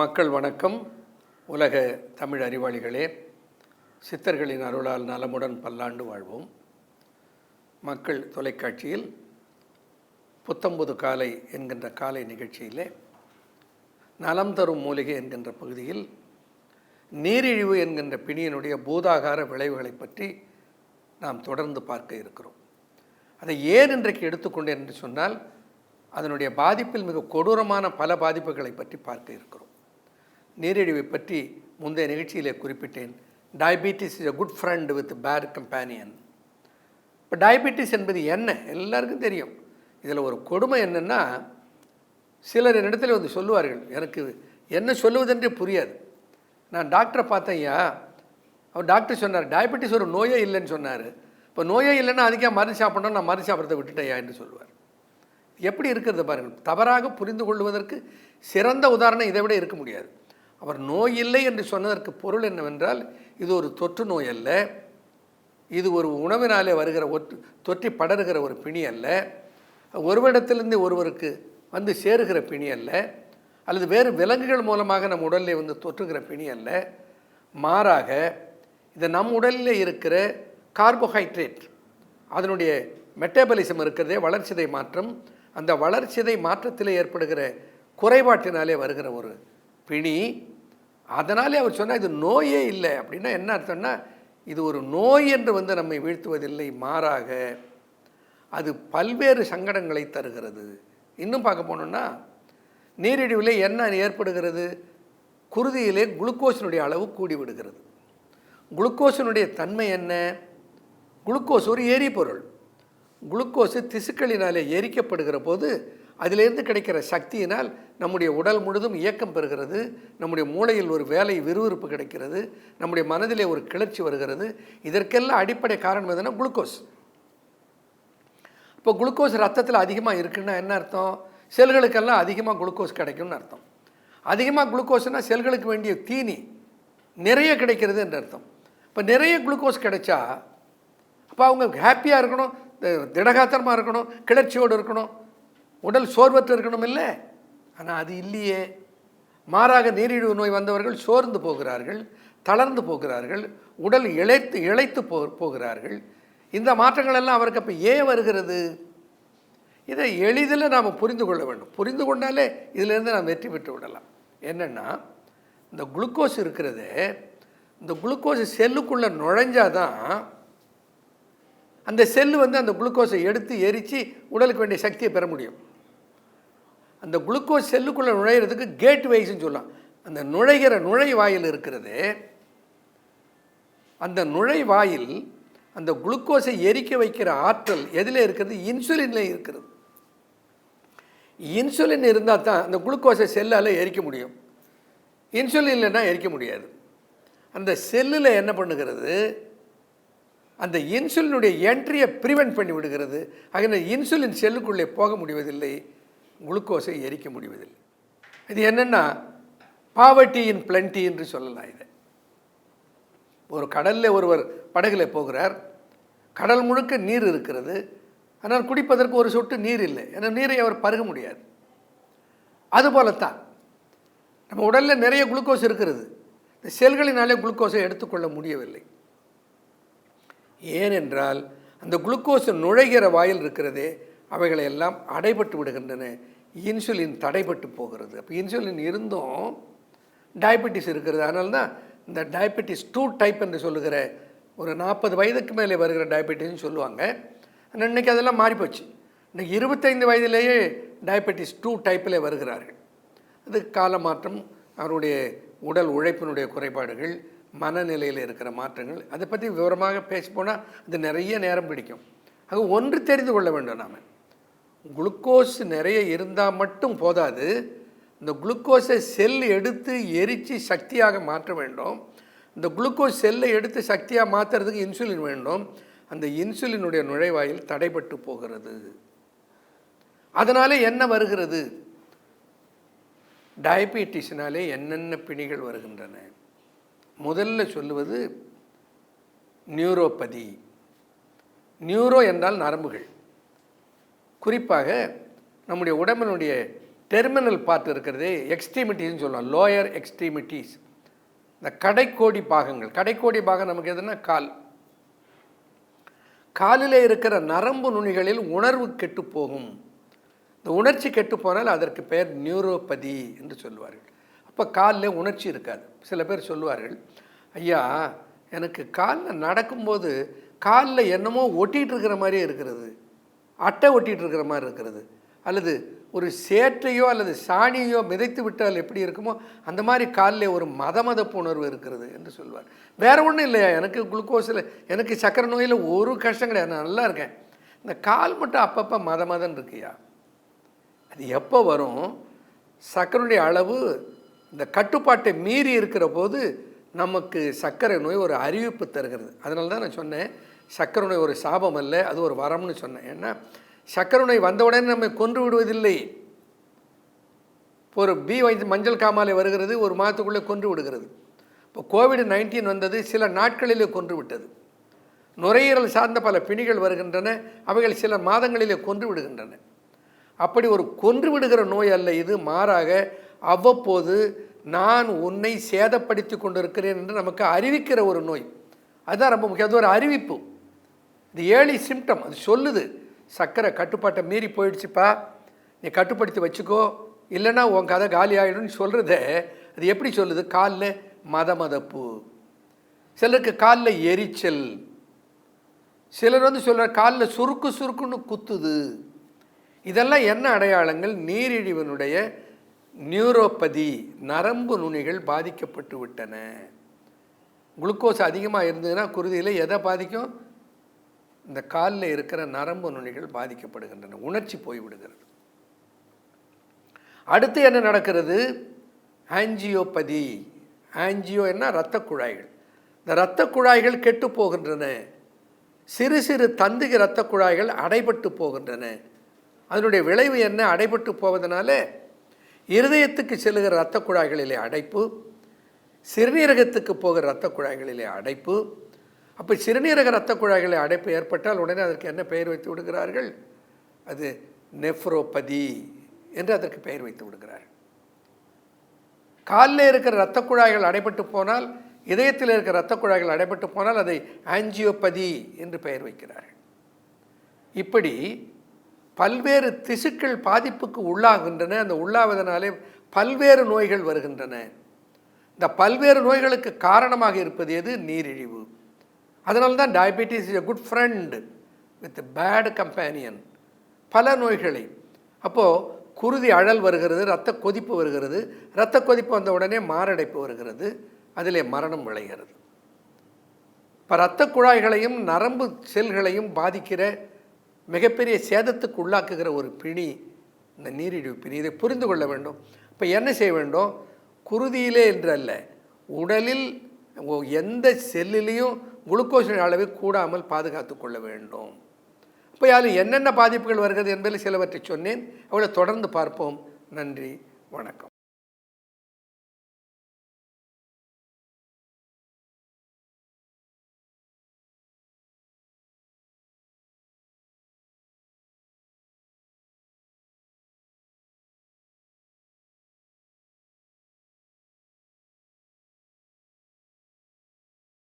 மக்கள் வணக்கம். உலக தமிழ் அறிவாளிகளே சித்தர்களின் அருளால் நலமுடன் பல்லாண்டு வாழ்வோம். மக்கள் தொலைக்காட்சியில் புத்தம்புது காலை என்கின்ற காலை நிகழ்ச்சியிலே நலம் தரும் மூலிகை என்கின்ற பகுதியில் நீரிழிவு என்கின்ற பிணியினுடைய பூதாகார விளைவுகளை பற்றி நாம் தொடர்ந்து பார்க்க இருக்கிறோம். அதை ஏன் இன்றைக்கு எடுத்துக்கொண்டேன் என்று சொன்னால் அதனுடைய பாதிப்பில் மிக கொடூரமான பல பாதிப்புகளை பற்றி பார்க்க இருக்கிறோம். நீரிழிவை பற்றி முந்தைய நிகழ்ச்சியிலே குறிப்பிட்டேன். Diabetes is a good friend with bad companion இப்போ டயபிட்டிஸ் என்பது என்ன? எல்லாருக்கும் தெரியும். இதில் ஒரு கொடுமை என்னென்னா சிலர் என்னிடத்தில் வந்து சொல்லுவார்கள் எனக்கு என்ன சொல்லுவதென்றே புரியாது. நான் டாக்டரை பார்த்தேன் ஐயா. அவர் டாக்டர் சொன்னார் டயபெட்டிஸ் ஒரு நோயே இல்லைன்னு சொன்னார். இப்போ நோயே இல்லைன்னா அதுக்கே மருந்து சாப்பிடணும் நான் மருந்து சாப்பிட்றத விட்டுட்டேயா என்று சொல்லுவார். எப்படி இருக்கிறது பாருங்கள். தவறாக புரிந்து கொள்வதற்கு சிறந்த உதாரணம் இதை விட இருக்க முடியாது. அவர் நோய் இல்லை என்று சொன்னதற்கு பொருள் என்னவென்றால் இது ஒரு தொற்று நோய் அல்ல. இது ஒரு உணவினாலே வருகிற ஒற்று தொற்றி படருகிற ஒரு பிணி அல்ல. ஒருவரிடத்திலிருந்து ஒருவருக்கு வந்து சேருகிற பிணி அல்ல. அல்லது வேறு விலங்குகள் மூலமாக நம் உடலில் வந்து தொற்றுகிற பிணி அல்ல. மாறாக இது நம் உடலில் இருக்கிற கார்போஹைட்ரேட் அதனுடைய மெட்டபாலிசம் இருக்கிறதே வளர்ச்சிதை மாற்றம். அந்த வளர்ச்சிதை மாற்றத்தில் ஏற்படுகிற குறைபாட்டினாலே வருகிற ஒரு பிணி. அதனாலே அவர் சொன்னால் இது நோயே இல்லை. அப்படின்னா என்ன அர்த்தம்னா இது ஒரு நோய் என்று வந்து நம்மை வீழ்த்துவதில்லை மாறாக அது பல்வேறு சங்கடங்களை தருகிறது. இன்னும் பார்க்க போனோம்னா நீரிழிவில் என்ன ஏற்படுகிறது? குருதியிலே குளுக்கோஸினுடைய அளவு கூடி விடுகிறது குளுக்கோஸினுடைய தன்மை என்ன? குளுக்கோஸ் ஒரு எரிபொருள். குளுக்கோஸு திசுக்களினாலே எரிக்கப்படுகிற போது அதிலிருந்து கிடைக்கிற சக்தியினால் நம்முடைய உடல் முழுதும் இயக்கம் பெறுகிறது. நம்முடைய மூளையில் ஒரு வேலை விறுவிறுப்பு கிடைக்கிறது. நம்முடைய மனதிலே ஒரு கிளர்ச்சி வருகிறது. இதற்கெல்லாம் அடிப்படை காரணம் எதுனா குளுக்கோஸ். இப்போ குளுக்கோஸ் ரத்தத்தில் அதிகமாக இருக்குன்னா என்ன அர்த்தம்? செல்களுக்கெல்லாம் அதிகமாக குளுக்கோஸ் கிடைக்கும்னு அர்த்தம். அதிகமாக குளுக்கோஸ்னால் செல்களுக்கு வேண்டிய தீனி நிறைய கிடைக்கிறது என்று அர்த்தம். இப்போ நிறைய குளுக்கோஸ் கிடைச்சா அப்போ அவங்க ஹாப்பியாக இருக்கணும் திடகாத்திரமாக இருக்கணும் கிளர்ச்சியோடு இருக்கணும். உடல் சோர்வற்று இருக்கணும் இல்லை ஆனால் அது இல்லையே. மாறாக நீரிழிவு நோய் வந்தவர்கள் சோர்ந்து போகிறார்கள் தளர்ந்து போகிறார்கள் உடல் இழைத்து இழைத்து போ போகிறார்கள். இந்த மாற்றங்கள் எல்லாம் அவருக்கு அப்போ ஏன் வருகிறது? இதை எளிதில் நாம் புரிந்து கொள்ள வேண்டும். புரிந்து கொண்டாலே இதிலேருந்து நாம் வெற்றி பெற்று விடலாம். என்னென்னா இந்த குளுக்கோஸ் இருக்கிறது இந்த குளுக்கோஸ் செல்லுக்குள்ளே நுழைஞ்சாதான் அந்த செல்லு வந்து அந்த குளுக்கோஸை எடுத்து எரித்து உடலுக்கு வேண்டிய சக்தியை பெற முடியும். அந்த குளுக்கோஸ் செல்லுக்குள்ளே நுழையிறதுக்கு கேட் வைஸ்ன்னு சொல்லலாம். அந்த நுழைகிற நுழைவாயில் இருக்கிறது. அந்த நுழைவாயில் அந்த குளுக்கோஸை எரிக்க வைக்கிற ஆற்றல் எதில் இருக்கிறது? இன்சுலினில் இருக்கிறது. இன்சுலின் இருந்தால் தான் அந்த குளுக்கோஸை செல்லால் எரிக்க முடியும். இன்சுலின் இல்லைன்னா எரிக்க முடியாது. அந்த செல்லில் என்ன பண்ணுகிறது? அந்த இன்சுலினுடைய என்ட்ரியை ப்ரிவென்ட் பண்ணி விடுகிறது. அதனால் இன்சுலின் செல்லுக்குள்ளே போக முடிவதில்லை. குளுக்கோஸை எரிக்க முடிவதில்லை. இது என்னென்னா பாவர்ட்டி இன் பிளண்டி என்று சொல்லலாம் இதை. ஒரு கடலில் ஒருவர் படகுல போகிறார். கடல் முழுக்க நீர் இருக்கிறது. ஆனால் குடிப்பதற்கு ஒரு சொட்டு நீர் இல்லை. ஏன்னா நீரை அவர் பருக முடியாது. அதுபோலத்தான் நம்ம உடலில் நிறைய குளுக்கோஸ் இருக்கிறது. இந்த செல்களினாலே குளுக்கோஸை எடுத்துக்கொள்ள முடியவில்லை. ஏனென்றால் அந்த குளுக்கோஸ் நுழைகிற வாயில் இருக்கிறதே அவைகளை எல்லாம் அடைபட்டு விடுகின்றன. இன்சுலின் தடைபட்டு போகிறது. அப்போ இன்சுலின் இருந்தும் டயபெட்டிஸ் இருக்கிறது. அதனால தான் இந்த டயபெட்டிஸ் டூ டைப் என்று சொல்லுகிற ஒரு நாற்பது வயதுக்கு மேலே வருகிற டயபெட்டிஸ்னு சொல்லுவாங்க. ஆனால் இன்னைக்கு அதெல்லாம் மாறிப்போச்சு. இன்னைக்கு இருபத்தைந்து வயதிலேயே டயபெட்டிஸ் டூ டைப்பில் வருகிறார்கள். அது காலமாற்றம் அவருடைய உடல் உழைப்பினுடைய குறைபாடுகள் மனநிலையில் இருக்கிற மாற்றங்கள் அதை பற்றி விவரமாக பேச போனால் அது நிறைய நேரம் பிடிக்கும். ஆக ஒன்று தெரிந்து கொள்ள வேண்டும் நாம். குளுக்கோஸ் நிறைய இருந்தால் மட்டும் போதாது. இந்த குளுக்கோஸை செல் எடுத்து எரித்து சக்தியாக மாற்ற வேண்டும். இந்த குளுக்கோஸ் செல்லை எடுத்து சக்தியாக மாற்றுறதுக்கு இன்சுலின் வேண்டும். அந்த இன்சுலினுடைய நுழைவாயில் தடைபட்டு போகிறது. அதனால் என்ன வருகிறது? டயபெட்டிஸ்னாலே என்னென்ன பிணிகள் வருகின்றன? முதல்ல சொல்லுவது நியூரோபதி. நியூரோ என்றால் நரம்புகள். குறிப்பாக நம்முடைய உடம்பினுடைய டெர்மினல் பார்ட் இருக்கிறது எக்ஸ்ட்ரீமிட்டிஸ்னு சொல்லலாம் லோயர் எக்ஸ்ட்ரீமிட்டிஸ் இந்த கடைக்கோடி பாகங்கள் கடைக்கோடி பாகம் நமக்கு எதுனா கால். காலில் இருக்கிற நரம்பு நுனிகளில் உணர்வு கெட்டு போகும். இந்த உணர்ச்சி கெட்டு போனால் அதற்கு பெயர் நியூரோபதி என்று சொல்லுவார்கள். அப்போ காலில் உணர்ச்சி இருக்காது. சில பேர் சொல்லுவார்கள் ஐயா எனக்கு காலில் நடக்கும்போது காலில் என்னமோ ஒட்டிகிட்டு இருக்கிற மாதிரியே இருக்கிறது. அட்டை ஒட்டிகிட்டு இருக்கிற மாதிரி இருக்கிறது. அல்லது ஒரு சேற்றையோ அல்லது சாணியோ மிதைத்து விட்டால் எப்படி இருக்குமோ அந்த மாதிரி காலில் ஒரு மத மதப்பு உணர்வு இருக்கிறது என்று சொல்வார். வேறு ஒன்றும் இல்லையா? எனக்கு குளுக்கோஸில் எனக்கு சக்கரை நோயில் ஒரு கஷ்டம் கிடையாது. நான் நல்லா இருக்கேன். இந்த கால் மட்டும் அப்பப்போ மத மதன் இருக்குயா? அது எப்போ வரும்? சர்க்கரையுடைய அளவு இந்த கட்டுப்பாட்டை மீறி இருக்கிற போது நமக்கு சர்க்கரை நோய் ஒரு அறிவிப்பு தருகிறது. அதனால தான் நான் சொன்னேன் சக்கரனுடைய நோய் ஒரு சாபம் அல்ல அது ஒரு வரம்னு சொன்னேன். ஏன்னா சக்கரனை நோய் நம்மை கொன்று விடுவதில்லை. இப்போ ஒரு பி வைத்து மஞ்சள் காமாலை வருகிறது ஒரு மாதத்துக்குள்ளே கொன்று விடுகிறது. இப்போ கோவிட் நைன்டீன் வந்தது சில நாட்களிலே கொன்று விட்டது. நுரையீரல் சார்ந்த பல பிணிகள் வருகின்றன அவைகள் சில மாதங்களிலே கொன்று விடுகின்றன. அப்படி ஒரு கொன்று விடுகிற நோய் அல்ல இது மாறாக அவ்வப்போது நான் உன்னை சேதப்படுத்தி கொண்டிருக்கிறேன் என்று நமக்கு அறிவிக்கிற ஒரு நோய். அதுதான் ரொம்ப முக்கியம் அது ஒரு அறிவிப்பு. இது ஏழி சிம்டம் அது சொல்லுது. சர்க்கரை கட்டுப்பாட்டை மீறி போயிடுச்சுப்பா. நீ கட்டுப்படுத்தி வச்சுக்கோ. இல்லைன்னா உன் கதை காலி ஆகிடும்னு சொல்கிறத அது எப்படி சொல்லுது? காலில் மத மதப்பு சிலருக்கு காலில் எரிச்சல். சிலர் வந்து சொல்கிற காலில் சுருக்கு சுருக்குன்னு குத்துது. இதெல்லாம் என்ன அடையாளங்கள்? நீரிழிவனுடைய நியூரோபதி நரம்பு நுனிகள் பாதிக்கப்பட்டு விட்டன. குளுக்கோஸ் அதிகமாக இருந்ததுன்னா குருதியில் எதை பாதிக்கும்? இந்த காலில் இருக்கிற நரம்பு நுனிகள் பாதிக்கப்படுகின்றன. உணர்ச்சி போய்விடுகிறது. அடுத்து என்ன நடக்கிறது? ஆஞ்சியோபதி. ஆஞ்சியோ என்ன? இரத்த குழாய்கள். இந்த இரத்த குழாய்கள் கெட்டு போகின்றன. சிறு சிறு தந்துகி இரத்த குழாய்கள் அடைபட்டு போகின்றன. அதனுடைய விளைவு என்ன? அடைபட்டு போவதனால இருதயத்துக்கு செல்லுகிற இரத்த குழாய்களிலே அடைப்பு சிறுநீரகத்துக்கு போகிற இரத்த குழாய்களிலே அடைப்பு அப்போ சிறுநீரக இரத்த குழாய்களை அடைப்பு ஏற்பட்டால் உடனே அதற்கு என்ன பெயர் வைத்து விடுகிறார்கள்? அது நெஃப்ரோபதி என்று அதற்கு பெயர் வைத்து விடுகிறார்கள். காலில் இருக்கிற இரத்த குழாய்கள் அடைபட்டு போனால் இதயத்தில் இருக்கிற இரத்த குழாய்கள் அடைபட்டு போனால் அதை ஆஞ்சியோபதி என்று பெயர் வைக்கிறார்கள். இப்படி பல்வேறு திசுக்கள் பாதிப்புக்கு உள்ளாகின்றன. அந்த உள்ளாவதனாலே பல்வேறு நோய்கள் வருகின்றன. இந்த பல்வேறு நோய்களுக்கு காரணமாக இருப்பது எது? நீரிழிவு. அதனால தான் diabetes is a good friend with bad companion பல நோய்களை. அப்போது குருதி அழல் வருகிறது இரத்த கொதிப்பு வருகிறது. இரத்த கொதிப்பு வந்த உடனே மாரடைப்பு வருகிறது. அதிலே மரணம் விளைகிறது. இப்போ இரத்த குழாய்களையும் நரம்பு செல்களையும் பாதிக்கிற மிகப்பெரிய சேதத்துக்கு உள்ளாக்குகிற ஒரு பிணி இந்த நீரிழிவு பிணி. இதை புரிந்து கொள்ள வேண்டும். இப்போ என்ன செய்ய வேண்டும்? குருதியிலே என்று அல்ல உடலில் எந்த செல்லிலையும் குளுக்கோஸின் அளவை கூடாமல் பாதுகாத்து கொள்ள வேண்டும். இப்போ யாரும் என்னென்ன பாதிப்புகள் வருகிறது என்பதில் சிலவற்றை சொன்னேன். அவளை தொடர்ந்து பார்ப்போம். நன்றி. வணக்கம்.